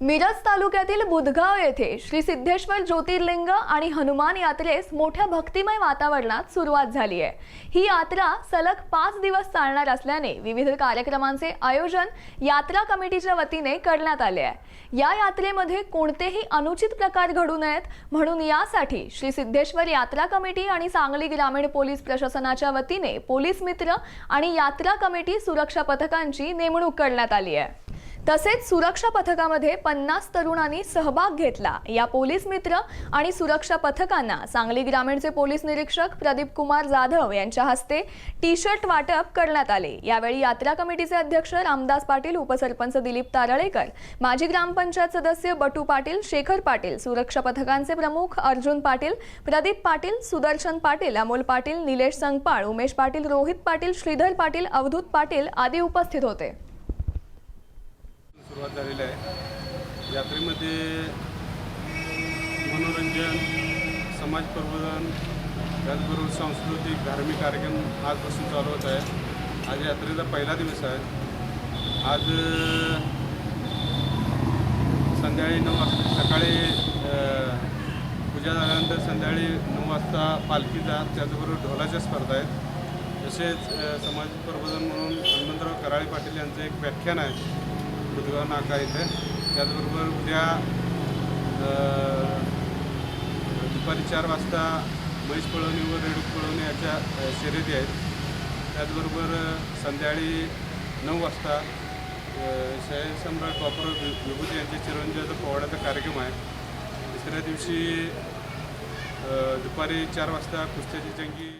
मिरज तालुक्यातील बुधगाव येथे श्री सिद्धेश्वर ज्योतिर्लिंग आणि हनुमान यात्रेस मोठ्या भक्तिमय वातावरणात सुरुवात झाली आहे. ही यात्रा सलग पाच दिवस चालणार असल्याने विविध कार्यक्रमांचे आयोजन यात्रा कमिटीच्या वतीने करण्यात आले आहे. या यात्रेमध्ये कोणतेही अनुचित प्रकार घडू नयेत. म्हणून यासाठी श्री सिद्धेश्वर यात्रा कमिटी आणि सांगली ग्रामीण पोलीस प्रशासनाच्या वतीने पोलीस मित्र आणि यात्रा कमिटी सुरक्षा पथकांची नेमणूक करण्यात आली आहे. तसेच सुरक्षा पथकामध्ये पन्नास तरुणांनी सहभाग घेतला. या पोलीस मित्र आणि सुरक्षा पथकांना सांगली ग्रामीणचे पोलीस निरीक्षक प्रदीप कुमार जाधव यांच्या हस्ते टी शर्ट वाटप करण्यात आले. यावेळी यात्रा कमिटीचे अध्यक्ष रामदास पाटील उपसरपंच दिलीप तारळेकर माजी ग्रामपंचायत सदस्य बटू पाटील शेखर पाटील सुरक्षा पथकांचे प्रमुख अर्जुन पाटील प्रदीप पाटील सुदर्शन पाटील अमोल पाटील निलेश संगपाळ उमेश पाटील रोहित पाटील श्रीधर पाटील अवधूत पाटील आदी उपस्थित होते. सुरुवात झालेली आहे. यात्रेमध्ये मनोरंजन समाज प्रबोधन त्याचबरोबर सांस्कृतिक धार्मिक कार्यक्रम आजपासून चालू होत आहे. आज यात्रेचा पहिला दिवस आहे. आज संध्याकाळी नऊ वाजता सकाळी पूजा झाल्यानंतर संध्याकाळी नऊ वाजता पालखीचा त्याचबरोबर ढोलाच्या स्पर्धा आहेत. तसेच समाज प्रबोधन म्हणून हनुमंतराव कराळे पाटील यांचं एक व्याख्यान आहे. बुधगाव नाका इथे. त्याचबरोबर उद्या दुपारी चार वाजता म्हैस पळवणी व रेडूक पळवणी याच्या शर्यती आहेत. त्याचबरोबर संध्याकाळी नऊ वाजता अ, शाहीर सम्राट बापूराव विभूती यांच्या चिरंजीचा पोवाड्याचा कार्यक्रम आहे. तिसऱ्या दिवशी दुपारी चार वाजता कुस्त्याची जंगी